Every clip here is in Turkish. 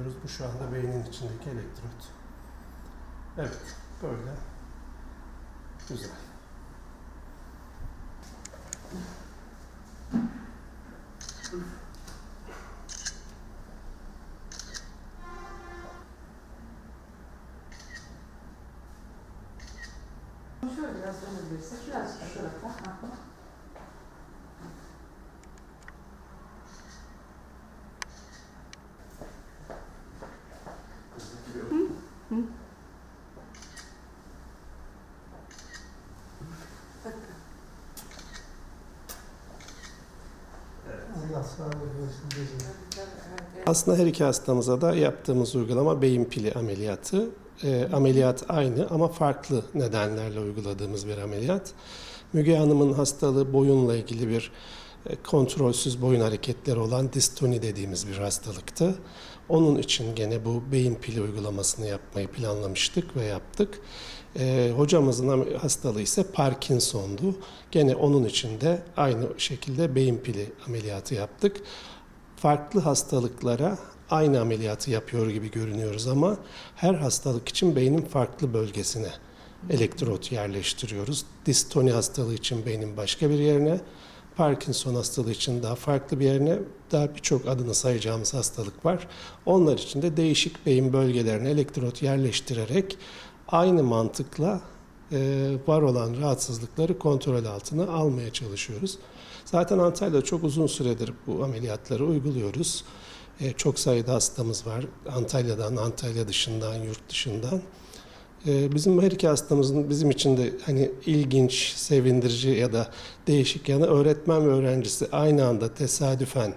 yapıyoruz. Bu şu anda beynin içindeki elektrot. Evet, böyle. Güzel. Şöyle biraz dönebilirsek. Biraz şu tarafa. Hı hı. Allah sağlık versin. gözünü. Evet, evet. Aslında her iki hastamıza da yaptığımız uygulama beyin pili ameliyatı. Ee, ameliyat aynı ama farklı nedenlerle uyguladığımız bir ameliyat. Müge Hanım'ın hastalığı boyunla ilgili bir e, kontrolsüz boyun hareketleri olan distoni dediğimiz bir hastalıktı. Onun için gene bu beyin pili uygulamasını yapmayı planlamıştık ve yaptık. Ee, hocamızın am- hastalığı ise Parkinson'du. Gene onun için de aynı şekilde beyin pili ameliyatı yaptık farklı hastalıklara aynı ameliyatı yapıyor gibi görünüyoruz ama her hastalık için beynin farklı bölgesine elektrot yerleştiriyoruz. Distoni hastalığı için beynin başka bir yerine, Parkinson hastalığı için daha farklı bir yerine, daha birçok adını sayacağımız hastalık var. Onlar için de değişik beyin bölgelerine elektrot yerleştirerek aynı mantıkla e, var olan rahatsızlıkları kontrol altına almaya çalışıyoruz. Zaten Antalya'da çok uzun süredir bu ameliyatları uyguluyoruz. E, çok sayıda hastamız var. Antalya'dan, Antalya dışından, yurt dışından. E, bizim her iki hastamızın bizim için de hani ilginç, sevindirici ya da değişik yanı öğretmen ve öğrencisi aynı anda tesadüfen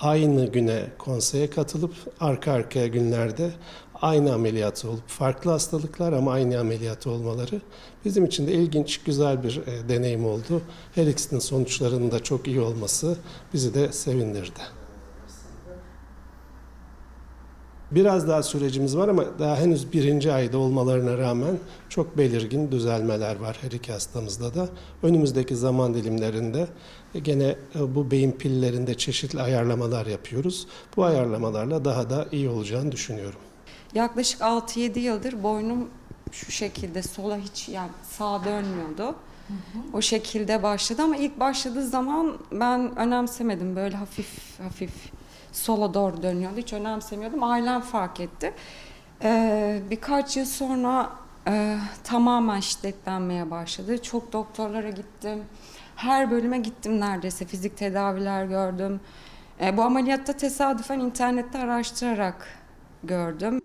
aynı güne konseye katılıp arka arkaya günlerde aynı ameliyatı olup farklı hastalıklar ama aynı ameliyatı olmaları bizim için de ilginç, güzel bir e, deneyim oldu. Her ikisinin sonuçlarının da çok iyi olması bizi de sevindirdi. Biraz daha sürecimiz var ama daha henüz birinci ayda olmalarına rağmen çok belirgin düzelmeler var her iki hastamızda da. Önümüzdeki zaman dilimlerinde gene e, bu beyin pillerinde çeşitli ayarlamalar yapıyoruz. Bu ayarlamalarla daha da iyi olacağını düşünüyorum. Yaklaşık 6-7 yıldır boynum şu şekilde sola hiç yani sağa dönmüyordu. O şekilde başladı ama ilk başladığı zaman ben önemsemedim. Böyle hafif hafif sola doğru dönüyordu. Hiç önemsemiyordum. Ailem fark etti. Ee, birkaç yıl sonra e, tamamen şiddetlenmeye başladı. Çok doktorlara gittim. Her bölüme gittim neredeyse. Fizik tedaviler gördüm. E, bu ameliyatta tesadüfen internette araştırarak gördüm.